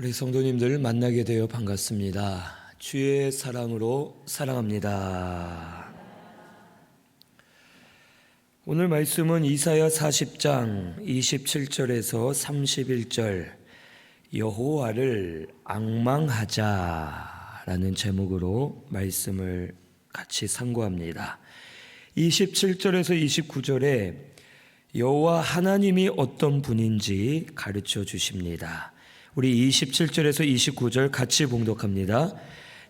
우리 성도님들 만나게 되어 반갑습니다. 주의 사랑으로 사랑합니다. 오늘 말씀은 이사야 40장 27절에서 31절 여호와를 악망하자라는 제목으로 말씀을 같이 상고합니다. 27절에서 29절에 여호와 하나님이 어떤 분인지 가르쳐 주십니다. 우리 27절에서 29절 같이 봉독합니다.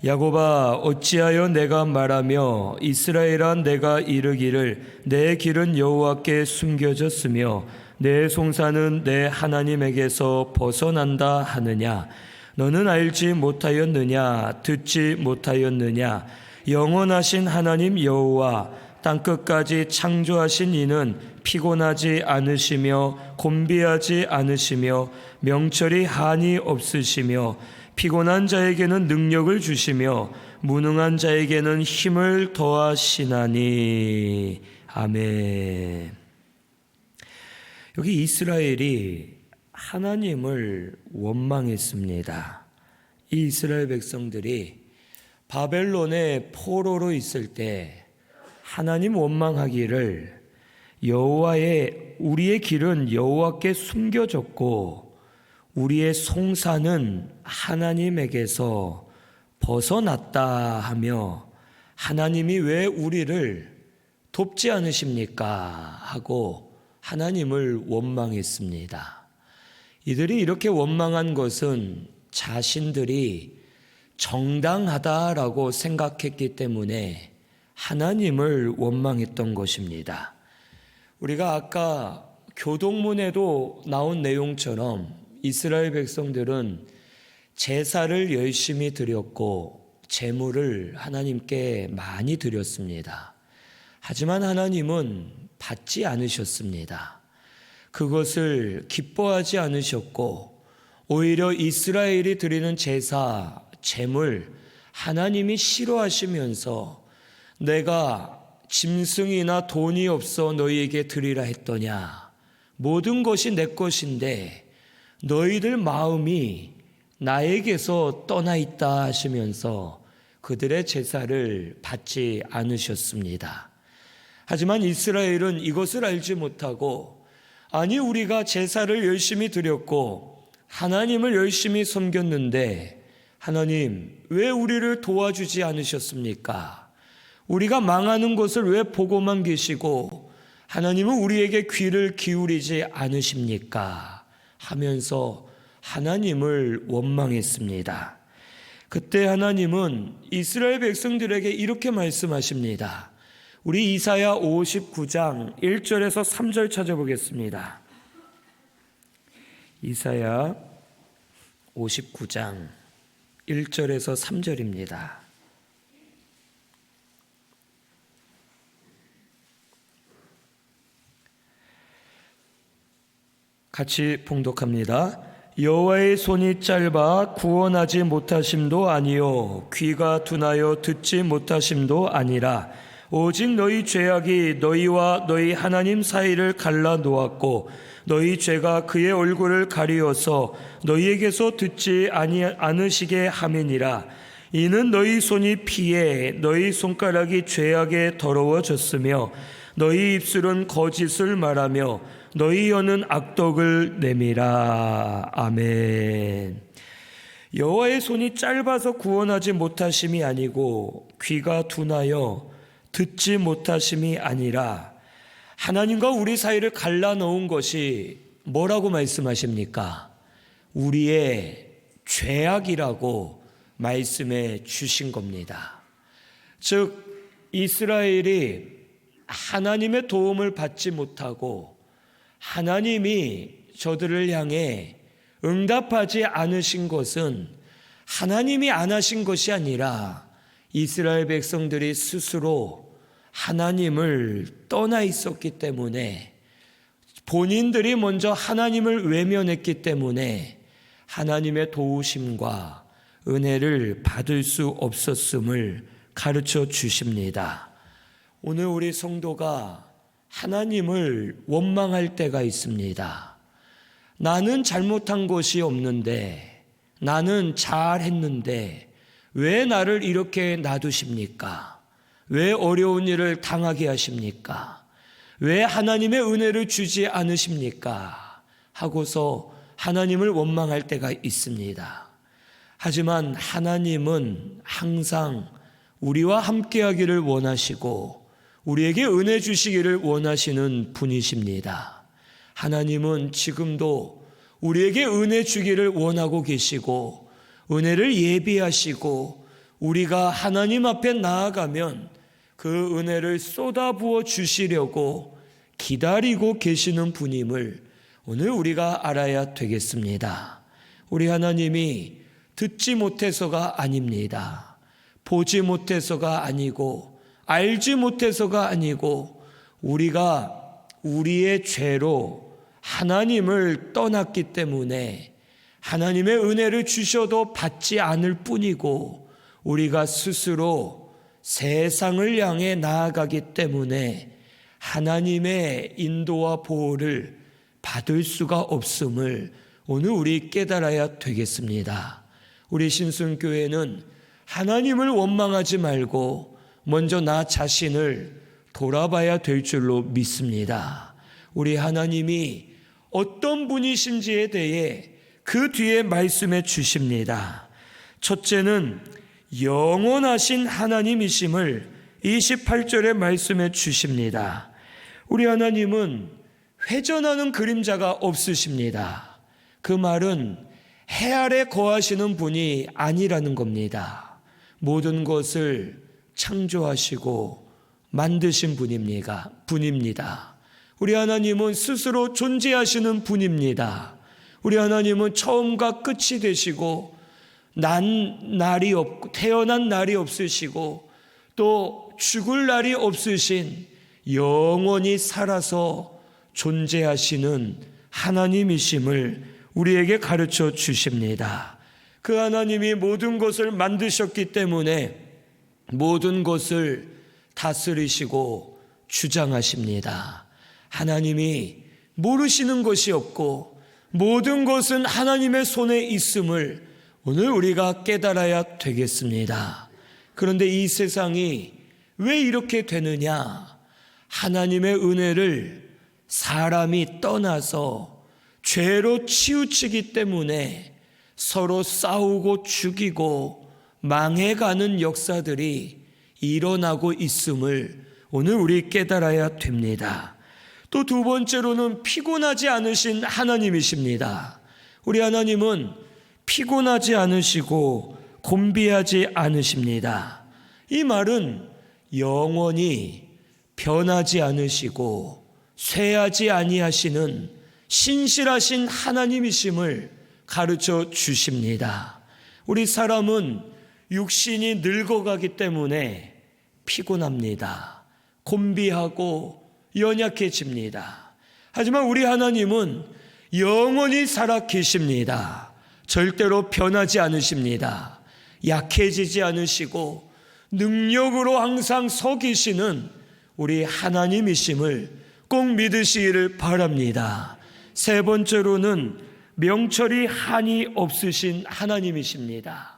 야곱아 어찌하여 내가 말하며 이스라엘아 내가 이르기를 내 길은 여호와께 숨겨졌으며 내 송사는 내 하나님에게서 벗어난다 하느냐? 너는 알지 못하였느냐? 듣지 못하였느냐? 영원하신 하나님 여호와 땅 끝까지 창조하신 이는 피곤하지 않으시며 곤비하지 않으시며 명철이 한이 없으시며 피곤한 자에게는 능력을 주시며 무능한 자에게는 힘을 더하시나니 아멘. 여기 이스라엘이 하나님을 원망했습니다. 이 이스라엘 백성들이 바벨론의 포로로 있을 때 하나님 원망하기를 여호와의 우리의 길은 여호와께 숨겨졌고 우리의 송사는 하나님에게서 벗어났다 하며 하나님이 왜 우리를 돕지 않으십니까 하고 하나님을 원망했습니다. 이들이 이렇게 원망한 것은 자신들이 정당하다라고 생각했기 때문에 하나님을 원망했던 것입니다. 우리가 아까 교동문에도 나온 내용처럼 이스라엘 백성들은 제사를 열심히 드렸고 재물을 하나님께 많이 드렸습니다. 하지만 하나님은 받지 않으셨습니다. 그것을 기뻐하지 않으셨고 오히려 이스라엘이 드리는 제사, 재물 하나님이 싫어하시면서 내가 짐승이나 돈이 없어 너희에게 드리라 했더냐. 모든 것이 내 것인데 너희들 마음이 나에게서 떠나 있다 하시면서 그들의 제사를 받지 않으셨습니다. 하지만 이스라엘은 이것을 알지 못하고 아니 우리가 제사를 열심히 드렸고 하나님을 열심히 섬겼는데 하나님 왜 우리를 도와주지 않으셨습니까? 우리가 망하는 것을 왜 보고만 계시고 하나님은 우리에게 귀를 기울이지 않으십니까? 하면서 하나님을 원망했습니다. 그때 하나님은 이스라엘 백성들에게 이렇게 말씀하십니다. 우리 이사야 59장 1절에서 3절 찾아보겠습니다. 이사야 59장 1절에서 3절입니다. 같이 봉독합니다. 여호와의 손이 짧아 구원하지 못하심도 아니요 귀가 둔하여 듣지 못하심도 아니라 오직 너희 죄악이 너희와 너희 하나님 사이를 갈라 놓았고 너희 죄가 그의 얼굴을 가리어서 너희에게서 듣지 아니 않으시게 함이니라 이는 너희 손이 피해 너희 손가락이 죄악에 더러워졌으며 너희 입술은 거짓을 말하며 너희 혀는 악독을 내미라 아멘. 여호와의 손이 짧아서 구원하지 못하심이 아니고 귀가 둔하여 듣지 못하심이 아니라 하나님과 우리 사이를 갈라 놓은 것이 뭐라고 말씀하십니까? 우리의 죄악이라고 말씀해 주신 겁니다. 즉 이스라엘이 하나님의 도움을 받지 못하고 하나님이 저들을 향해 응답하지 않으신 것은 하나님이 안 하신 것이 아니라 이스라엘 백성들이 스스로 하나님을 떠나 있었기 때문에 본인들이 먼저 하나님을 외면했기 때문에 하나님의 도우심과 은혜를 받을 수 없었음을 가르쳐 주십니다. 오늘 우리 성도가 하나님을 원망할 때가 있습니다. 나는 잘못한 것이 없는데 나는 잘했는데 왜 나를 이렇게 놔두십니까? 왜 어려운 일을 당하게 하십니까? 왜 하나님의 은혜를 주지 않으십니까? 하고서 하나님을 원망할 때가 있습니다. 하지만 하나님은 항상 우리와 함께하기를 원하시고 우리에게 은혜 주시기를 원하시는 분이십니다. 하나님은 지금도 우리에게 은혜 주기를 원하고 계시고 은혜를 예비하시고 우리가 하나님 앞에 나아가면 그 은혜를 쏟아부어 주시려고 기다리고 계시는 분임을 오늘 우리가 알아야 되겠습니다. 우리 하나님이 듣지 못해서가 아닙니다. 보지 못해서가 아니고 알지 못해서가 아니고 우리가 우리의 죄로 하나님을 떠났기 때문에 하나님의 은혜를 주셔도 받지 않을 뿐이고 우리가 스스로 세상을 향해 나아가기 때문에 하나님의 인도와 보호를 받을 수가 없음을 오늘 우리 깨달아야 되겠습니다. 우리 신순교회는 하나님을 원망하지 말고 먼저 나 자신을 돌아봐야 될 줄로 믿습니다. 우리 하나님이 어떤 분이신지에 대해 그 뒤에 말씀해 주십니다. 첫째는 영원하신 하나님이심을 28절에 말씀해 주십니다. 우리 하나님은 회전하는 그림자가 없으십니다. 그 말은 해 아래 거하시는 분이 아니라는 겁니다. 모든 것을 창조하시고 만드신 분입니다. 분입니다. 우리 하나님은 스스로 존재하시는 분입니다. 우리 하나님은 처음과 끝이 되시고 난 날이 없고 태어난 날이 없으시고 또 죽을 날이 없으신 영원히 살아서 존재하시는 하나님이심을 우리에게 가르쳐 주십니다. 그 하나님이 모든 것을 만드셨기 때문에 모든 것을 다스리시고 주장하십니다. 하나님이 모르시는 것이 없고 모든 것은 하나님의 손에 있음을 오늘 우리가 깨달아야 되겠습니다. 그런데 이 세상이 왜 이렇게 되느냐? 하나님의 은혜를 사람이 떠나서 죄로 치우치기 때문에 서로 싸우고 죽이고 망해가는 역사들이 일어나고 있음을 오늘 우리 깨달아야 됩니다. 또 두 번째로는 피곤하지 않으신 하나님이십니다. 우리 하나님은 피곤하지 않으시고 곤비하지 않으십니다. 이 말은 영원히 변하지 않으시고 쇠하지 아니하시는 신실하신 하나님이심을 가르쳐 주십니다. 우리 사람은 육신이 늙어가기 때문에 피곤합니다. 곤비하고 연약해집니다. 하지만 우리 하나님은 영원히 살아 계십니다. 절대로 변하지 않으십니다. 약해지지 않으시고 능력으로 항상 서 계시는 우리 하나님이심을 꼭 믿으시기를 바랍니다. 세 번째로는 명철이 한이 없으신 하나님이십니다.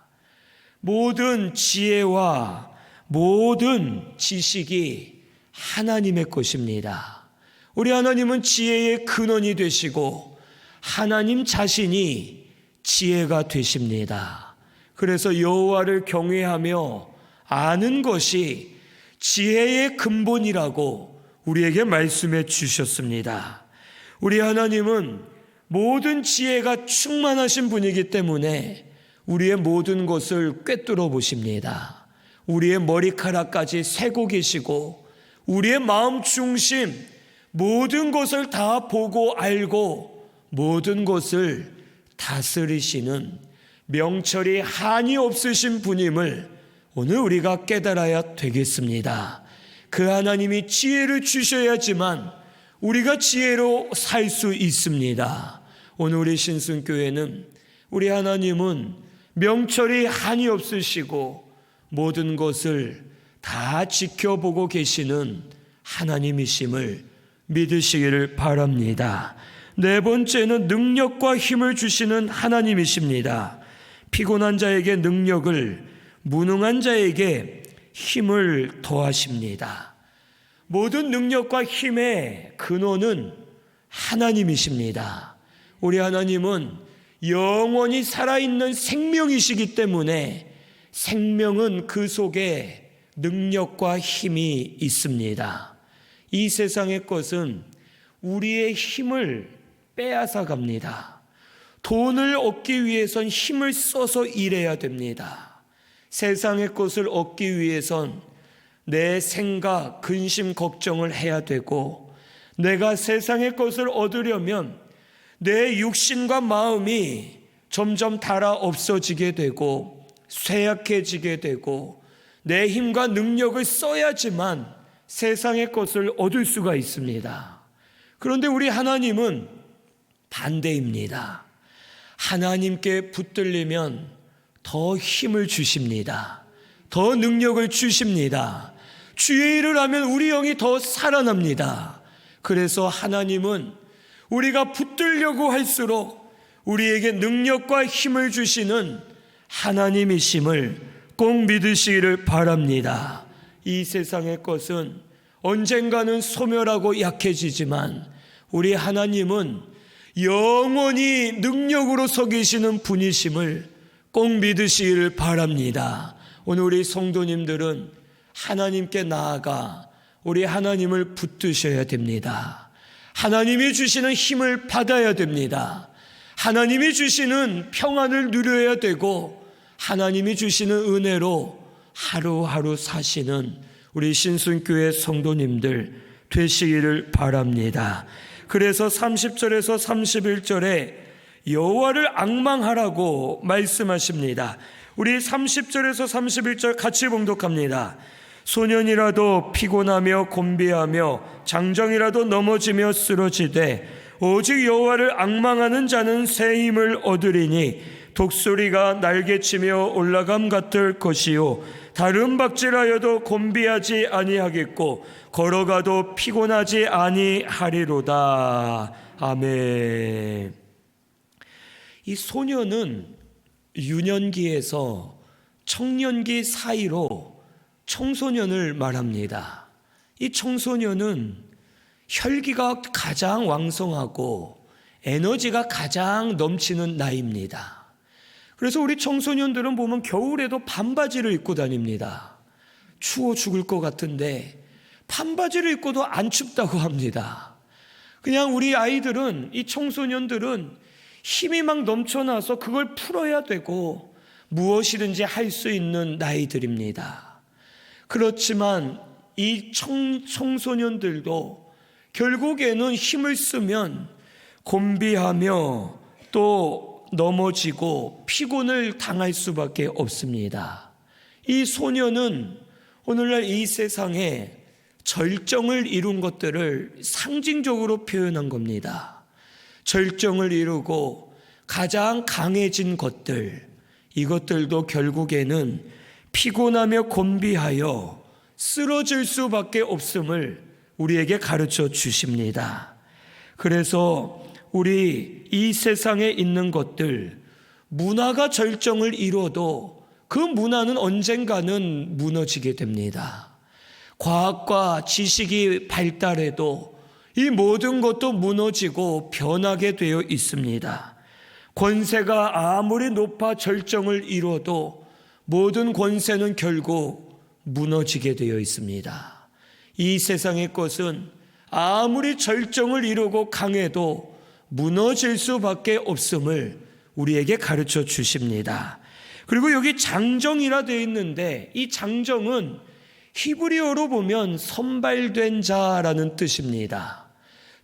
모든 지혜와 모든 지식이 하나님의 것입니다. 우리 하나님은 지혜의 근원이 되시고 하나님 자신이 지혜가 되십니다. 그래서 여호와를 경외하며 아는 것이 지혜의 근본이라고 우리에게 말씀해 주셨습니다. 우리 하나님은 모든 지혜가 충만하신 분이기 때문에 우리의 모든 것을 꿰뚫어 보십니다. 우리의 머리카락까지 세고 계시고 우리의 마음 중심 모든 것을 다 보고 알고 모든 것을 다스리시는 명철이 한이 없으신 분임을 오늘 우리가 깨달아야 되겠습니다. 그 하나님이 지혜를 주셔야지만 우리가 지혜로 살 수 있습니다. 오늘 우리 신순교회는 우리 하나님은 명철이 한이 없으시고 모든 것을 다 지켜보고 계시는 하나님이심을 믿으시기를 바랍니다. 네 번째는 능력과 힘을 주시는 하나님이십니다. 피곤한 자에게 능력을, 무능한 자에게 힘을 더하십니다. 모든 능력과 힘의 근원은 하나님이십니다. 우리 하나님은 영원히 살아있는 생명이시기 때문에 생명은 그 속에 능력과 힘이 있습니다. 이 세상의 것은 우리의 힘을 빼앗아 갑니다. 돈을 얻기 위해선 힘을 써서 일해야 됩니다. 세상의 것을 얻기 위해선 내 생각, 근심, 걱정을 해야 되고 내가 세상의 것을 얻으려면 내 육신과 마음이 점점 달아 없어지게 되고 쇠약해지게 되고 내 힘과 능력을 써야지만 세상의 것을 얻을 수가 있습니다. 그런데 우리 하나님은 반대입니다. 하나님께 붙들리면 더 힘을 주십니다. 더 능력을 주십니다. 주의 일을 하면 우리 영이 더 살아납니다. 그래서 하나님은 우리가 붙들려고 할수록 우리에게 능력과 힘을 주시는 하나님이심을 꼭 믿으시기를 바랍니다. 이 세상의 것은 언젠가는 소멸하고 약해지지만 우리 하나님은 영원히 능력으로 서 계시는 분이심을 꼭 믿으시기를 바랍니다. 오늘 우리 성도님들은 하나님께 나아가 우리 하나님을 붙드셔야 됩니다. 하나님이 주시는 힘을 받아야 됩니다. 하나님이 주시는 평안을 누려야 되고 하나님이 주시는 은혜로 하루하루 사시는 우리 신순교회 성도님들 되시기를 바랍니다. 그래서 30절에서 31절에 여호와를 악망하라고 말씀하십니다. 우리 30절에서 31절 같이 봉독합니다. 소년이라도 피곤하며 곤비하며 장정이라도 넘어지며 쓰러지되 오직 여호와를 악망하는 자는 새 힘을 얻으리니 독수리가 날개치며 올라감 같을 것이요 다른 박질하여도 곤비하지 아니하겠고 걸어가도 피곤하지 아니하리로다 아멘. 이 소년은 유년기에서 청년기 사이로 청소년을 말합니다. 이 청소년은 혈기가 가장 왕성하고 에너지가 가장 넘치는 나이입니다. 그래서 우리 청소년들은 보면 겨울에도 반바지를 입고 다닙니다. 추워 죽을 것 같은데 반바지를 입고도 안 춥다고 합니다. 그냥 우리 아이들은 이 청소년들은 힘이 막 넘쳐나서 그걸 풀어야 되고 무엇이든지 할 수 있는 나이들입니다. 그렇지만 이 청, 청소년들도 결국에는 힘을 쓰면 곤비하며 또 넘어지고 피곤을 당할 수밖에 없습니다. 이 소녀는 오늘날 이 세상에 절정을 이룬 것들을 상징적으로 표현한 겁니다. 절정을 이루고 가장 강해진 것들, 이것들도 결국에는 피곤하며 곤비하여 쓰러질 수밖에 없음을 우리에게 가르쳐 주십니다. 그래서 우리 이 세상에 있는 것들, 문화가 절정을 이뤄도 그 문화는 언젠가는 무너지게 됩니다. 과학과 지식이 발달해도 이 모든 것도 무너지고 변하게 되어 있습니다. 권세가 아무리 높아 절정을 이뤄도 모든 권세는 결국 무너지게 되어 있습니다. 이 세상의 것은 아무리 절정을 이루고 강해도 무너질 수밖에 없음을 우리에게 가르쳐 주십니다. 그리고 여기 장정이라 되어 있는데 이 장정은 히브리어로 보면 선발된 자라는 뜻입니다.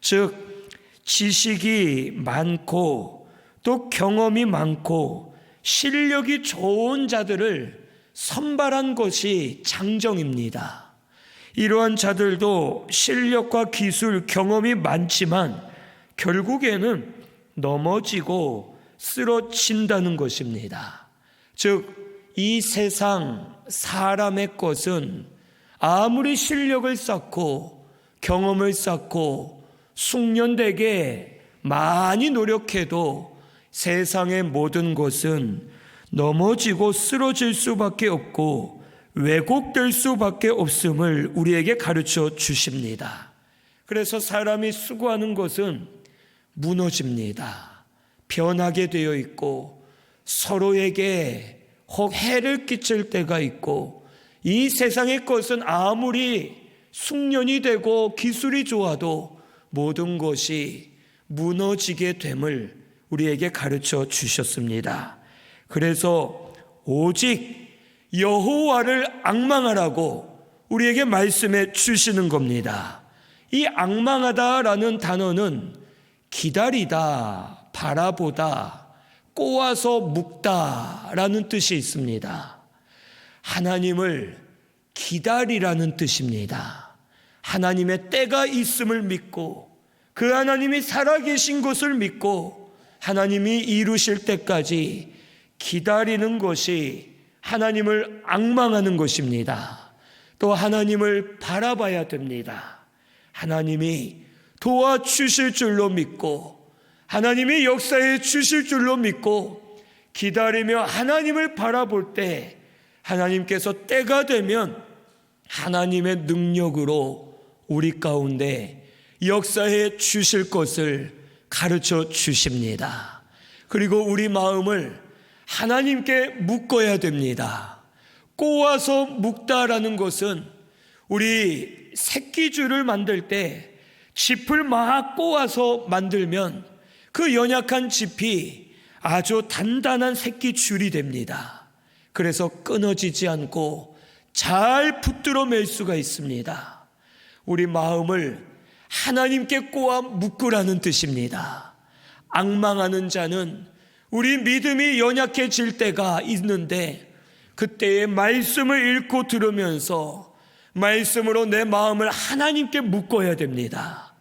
즉, 지식이 많고 또 경험이 많고 실력이 좋은 자들을 선발한 것이 장정입니다. 이러한 자들도 실력과 기술, 경험이 많지만 결국에는 넘어지고 쓰러진다는 것입니다. 즉, 이 세상 사람의 것은 아무리 실력을 쌓고 경험을 쌓고 숙련되게 많이 노력해도 세상의 모든 것은 넘어지고 쓰러질 수밖에 없고 왜곡될 수밖에 없음을 우리에게 가르쳐 주십니다. 그래서 사람이 수고하는 것은 무너집니다. 변하게 되어 있고 서로에게 혹 해를 끼칠 때가 있고 이 세상의 것은 아무리 숙련이 되고 기술이 좋아도 모든 것이 무너지게 됨을 우리에게 가르쳐 주셨습니다. 그래서 오직 여호와를 악망하라고 우리에게 말씀해 주시는 겁니다. 이 악망하다라는 단어는 기다리다, 바라보다, 꼬아서 묵다라는 뜻이 있습니다. 하나님을 기다리라는 뜻입니다. 하나님의 때가 있음을 믿고 그 하나님이 살아계신 것을 믿고 하나님이 이루실 때까지 기다리는 것이 하나님을 악망하는 것입니다. 또 하나님을 바라봐야 됩니다. 하나님이 도와주실 줄로 믿고 하나님이 역사에 주실 줄로 믿고 기다리며 하나님을 바라볼 때 하나님께서 때가 되면 하나님의 능력으로 우리 가운데 역사해 주실 것을 가르쳐 주십니다. 그리고 우리 마음을 하나님께 묶어야 됩니다. 꼬아서 묶다라는 것은 우리 새끼줄을 만들 때 짚을 막 꼬아서 만들면 그 연약한 짚이 아주 단단한 새끼줄이 됩니다. 그래서 끊어지지 않고 잘 붙들어 맬 수가 있습니다. 우리 마음을 하나님께 꼬아 묶으라는 뜻입니다. 악망하는 자는 우리 믿음이 연약해질 때가 있는데 그때의 말씀을 읽고 들으면서 말씀으로 내 마음을 하나님께 묶어야 됩니다.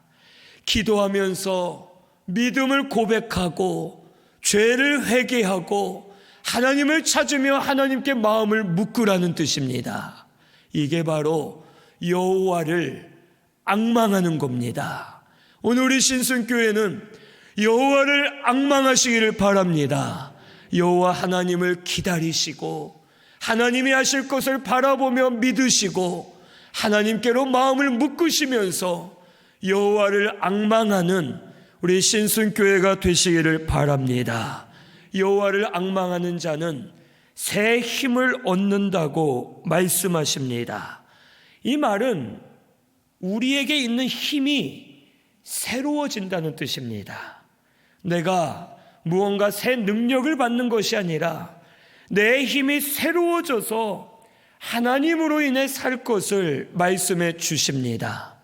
기도하면서 믿음을 고백하고 죄를 회개하고 하나님을 찾으며 하나님께 마음을 묶으라는 뜻입니다. 이게 바로 여호와를 악망하는 겁니다. 오늘 우리 신순교회는 여호와를 악망하시기를 바랍니다. 여호와 하나님을 기다리시고 하나님이 하실 것을 바라보며 믿으시고 하나님께로 마음을 묶으시면서 여호와를 악망하는 우리 신순교회가 되시기를 바랍니다. 여호와를 악망하는 자는 새 힘을 얻는다고 말씀하십니다. 이 말은 우리에게 있는 힘이 새로워진다는 뜻입니다. 내가 무언가 새 능력을 받는 것이 아니라 내 힘이 새로워져서 하나님으로 인해 살 것을 말씀해 주십니다.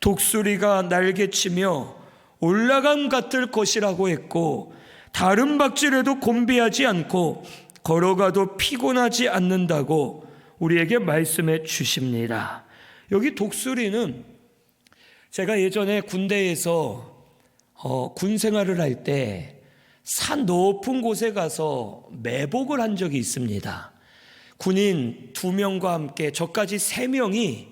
독수리가 날개치며 올라감 같을 것이라고 했고 다른 박질에도 곤비하지 않고 걸어가도 피곤하지 않는다고 우리에게 말씀해 주십니다. 여기 독수리는 제가 예전에 군대에서 어, 군 생활을 할 때 산 높은 곳에 가서 매복을 한 적이 있습니다. 군인 두 명과 함께 저까지 세 명이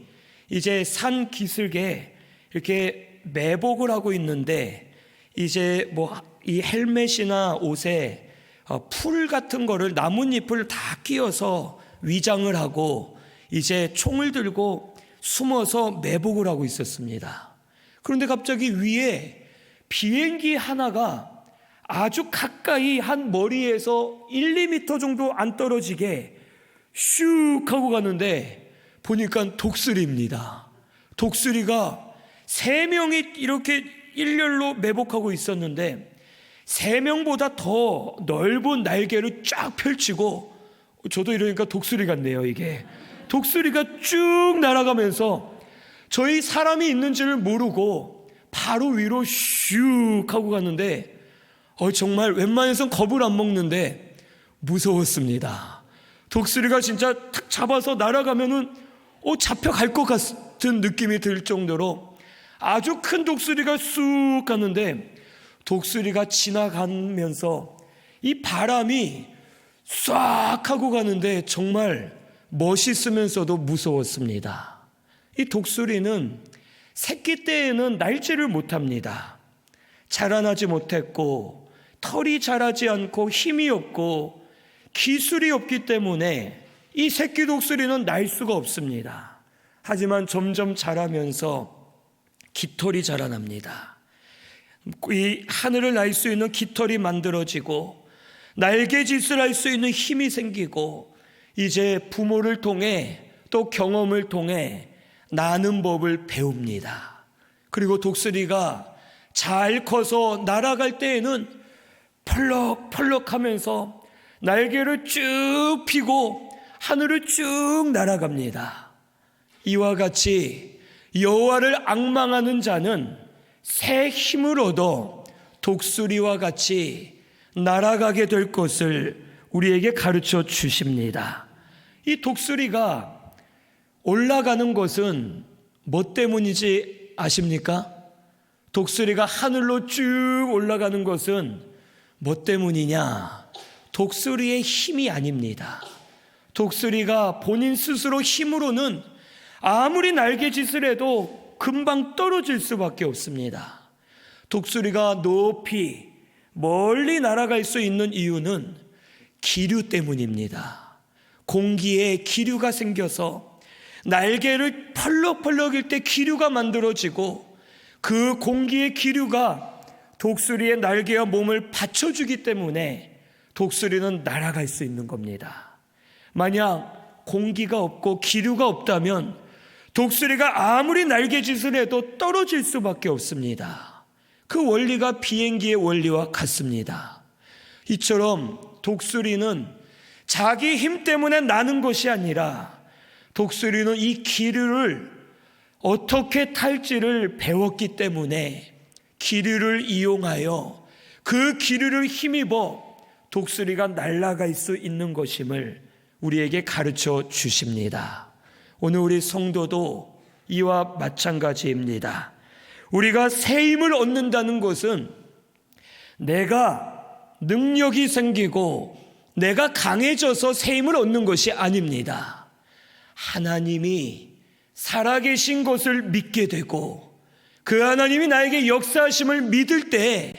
이제 산 기슭에 이렇게 매복을 하고 있는데 이제 뭐 이 헬멧이나 옷에 어, 풀 같은 거를 나뭇잎을 다 끼워서 위장을 하고 이제 총을 들고 숨어서 매복을 하고 있었습니다. 그런데 갑자기 위에 비행기 하나가 아주 가까이 한 머리에서 1, 2미터 정도 안 떨어지게 슉 하고 가는데 보니까 독수리입니다. 독수리가 세 명이 이렇게 일렬로 매복하고 있었는데 세 명보다 더 넓은 날개를 쫙 펼치고 저도 이러니까 독수리 같네요, 이게. 독수리가 쭉 날아가면서 저희 사람이 있는지를 모르고 바로 위로 슉 하고 갔는데 어, 정말 웬만해선 겁을 안 먹는데 무서웠습니다. 독수리가 진짜 탁 잡아서 날아가면은 어, 잡혀갈 것 같은 느낌이 들 정도로 아주 큰 독수리가 쑥 가는데 독수리가 지나가면서 이 바람이 싹 하고 가는데 정말 멋있으면서도 무서웠습니다. 이 독수리는 새끼 때에는 날지를 못합니다. 자라나지 못했고 털이 자라지 않고 힘이 없고 기술이 없기 때문에 이 새끼 독수리는 날 수가 없습니다. 하지만 점점 자라면서 깃털이 자라납니다. 이 하늘을 날 수 있는 깃털이 만들어지고 날개짓을 할 수 있는 힘이 생기고 이제 부모를 통해 또 경험을 통해 나는 법을 배웁니다. 그리고 독수리가 잘 커서 날아갈 때에는 펄럭펄럭 하면서 날개를 쭉 펴고 하늘을 쭉 날아갑니다. 이와 같이 여호와를 악망하는 자는 새 힘을 얻어 독수리와 같이 날아가게 될 것을 우리에게 가르쳐 주십니다. 이 독수리가 올라가는 것은 뭐 때문인지 아십니까? 독수리가 하늘로 쭉 올라가는 것은 뭐 때문이냐? 독수리의 힘이 아닙니다. 독수리가 본인 스스로 힘으로는 아무리 날개짓을 해도 금방 떨어질 수밖에 없습니다. 독수리가 높이 멀리 날아갈 수 있는 이유는 기류 때문입니다. 공기에 기류가 생겨서 날개를 펄럭펄럭일 때 기류가 만들어지고 그 공기의 기류가 독수리의 날개와 몸을 받쳐주기 때문에 독수리는 날아갈 수 있는 겁니다. 만약 공기가 없고 기류가 없다면 독수리가 아무리 날개짓을 해도 떨어질 수밖에 없습니다. 그 원리가 비행기의 원리와 같습니다. 이처럼 독수리는 자기 힘 때문에 나는 것이 아니라 독수리는 이 기류를 어떻게 탈지를 배웠기 때문에 기류를 이용하여 그 기류를 힘입어 독수리가 날아갈 수 있는 것임을 우리에게 가르쳐 주십니다. 오늘 우리 성도도 이와 마찬가지입니다. 우리가 새 힘을 얻는다는 것은 내가 능력이 생기고 내가 강해져서 새 힘을 얻는 것이 아닙니다. 하나님이 살아계신 것을 믿게 되고 그 하나님이 나에게 역사하심을 믿을 때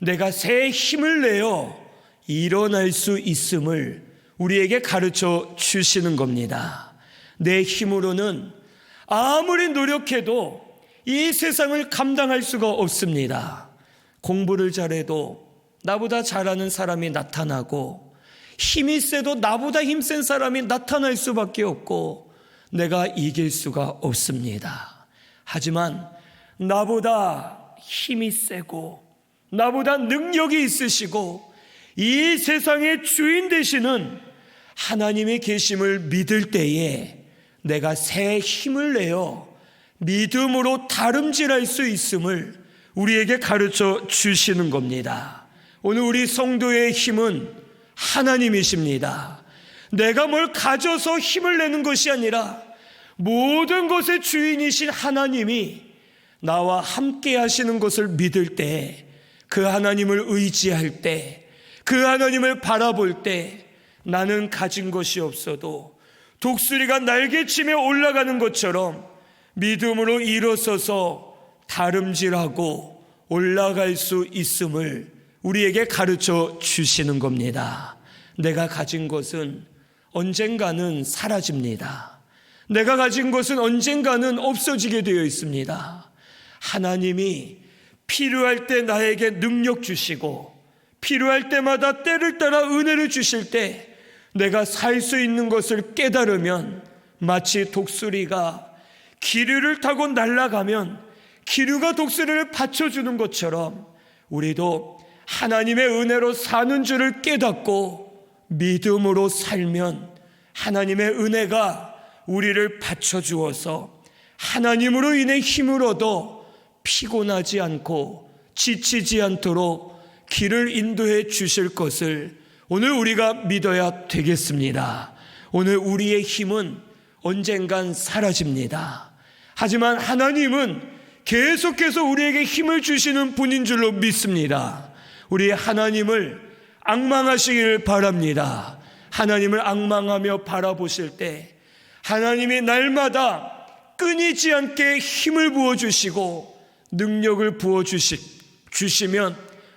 내가 새 힘을 내어 일어날 수 있음을 우리에게 가르쳐 주시는 겁니다. 내 힘으로는 아무리 노력해도 이 세상을 감당할 수가 없습니다. 공부를 잘해도 나보다 잘하는 사람이 나타나고 힘이 세도 나보다 힘센 사람이 나타날 수밖에 없고 내가 이길 수가 없습니다. 하지만 나보다 힘이 세고 나보다 능력이 있으시고 이 세상의 주인 되시는 하나님의 계심을 믿을 때에 내가 새 힘을 내어 믿음으로 다름질할 수 있음을 우리에게 가르쳐 주시는 겁니다. 오늘 우리 성도의 힘은 하나님이십니다. 내가 뭘 가져서 힘을 내는 것이 아니라 모든 것의 주인이신 하나님이 나와 함께 하시는 것을 믿을 때, 그 하나님을 의지할 때, 그 하나님을 바라볼 때 나는 가진 것이 없어도 독수리가 날개치며 올라가는 것처럼 믿음으로 일어서서 다름질하고 올라갈 수 있음을 우리에게 가르쳐 주시는 겁니다. 내가 가진 것은 언젠가는 사라집니다. 내가 가진 것은 언젠가는 없어지게 되어 있습니다. 하나님이 필요할 때 나에게 능력 주시고 필요할 때마다 때를 따라 은혜를 주실 때 내가 살 수 있는 것을 깨달으면 마치 독수리가 기류를 타고 날아가면 기류가 독수리를 받쳐주는 것처럼 우리도 하나님의 은혜로 사는 줄을 깨닫고 믿음으로 살면 하나님의 은혜가 우리를 받쳐주어서 하나님으로 인해 힘을 얻어 피곤하지 않고 지치지 않도록 길을 인도해 주실 것을 오늘 우리가 믿어야 되겠습니다. 오늘 우리의 힘은 언젠간 사라집니다. 하지만 하나님은 계속해서 우리에게 힘을 주시는 분인 줄로 믿습니다. 우리 하나님을 악망하시기를 바랍니다. 하나님을 악망하며 바라보실 때 하나님이 날마다 끊이지 않게 힘을 부어 주시고 능력을 부어 주시, 주시면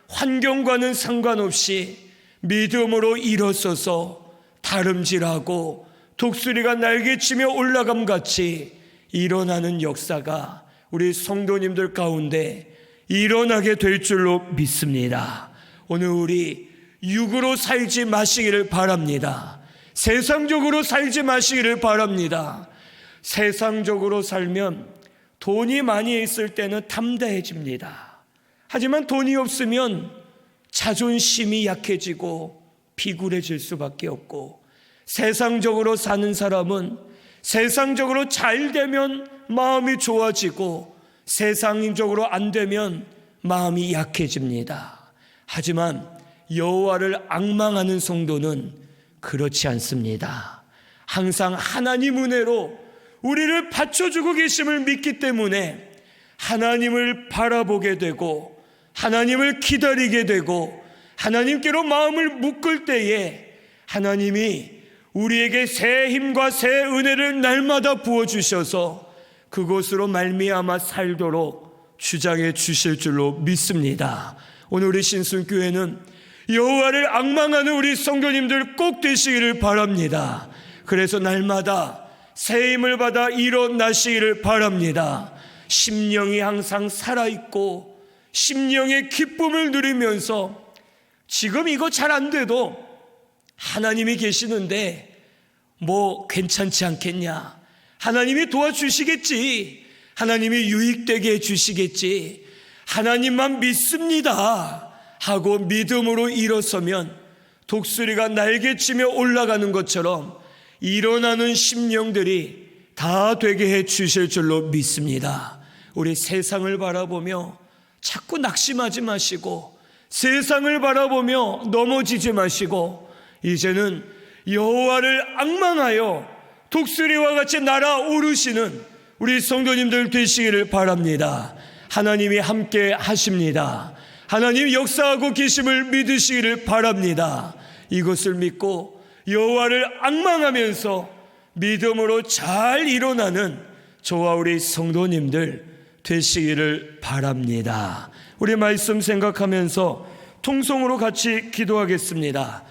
환경과는 상관없이 믿음으로 일어서서 다름질하고 독수리가 날개치며 올라감 같이 일어나는 역사가 우리 성도님들 가운데 일어나게 될 줄로 믿습니다. 오늘 우리 육으로 살지 마시기를 바랍니다. 세상적으로 살지 마시기를 바랍니다. 세상적으로 살면 돈이 많이 있을 때는 담대해집니다. 하지만 돈이 없으면 자존심이 약해지고 비굴해질 수밖에 없고 세상적으로 사는 사람은 세상적으로 잘 되면 마음이 좋아지고 세상적으로 안 되면 마음이 약해집니다. 하지만 여호와를 악망하는 성도는 그렇지 않습니다. 항상 하나님 은혜로 우리를 받쳐주고 계심을 믿기 때문에 하나님을 바라보게 되고 하나님을 기다리게 되고 하나님께로 마음을 묶을 때에 하나님이 우리에게 새 힘과 새 은혜를 날마다 부어 주셔서 그것으로 말미암아 살도록 주장해 주실 줄로 믿습니다. 오늘 우리 신순교회는 여호와를 악망하는 우리 성도님들 꼭 되시기를 바랍니다. 그래서 날마다 새 힘을 받아 일어나시기를 바랍니다. 심령이 항상 살아있고 심령의 기쁨을 누리면서 지금 이거 잘 안 돼도 하나님이 계시는데 뭐 괜찮지 않겠냐? 하나님이 도와주시겠지. 하나님이 유익되게 해주시겠지. 하나님만 믿습니다. 하고 믿음으로 일어서면 독수리가 날개치며 올라가는 것처럼 일어나는 심령들이 다 되게 해 주실 줄로 믿습니다. 우리 세상을 바라보며 자꾸 낙심하지 마시고 세상을 바라보며 넘어지지 마시고 이제는 여호와를 악망하여 독수리와 같이 날아오르시는 우리 성도님들 되시기를 바랍니다. 하나님이 함께 하십니다. 하나님 역사하고 계심을 믿으시기를 바랍니다. 이것을 믿고 여호와를 악망하면서 믿음으로 잘 일어나는 저와 우리 성도님들 되시기를 바랍니다. 우리 말씀 생각하면서 통성으로 같이 기도하겠습니다.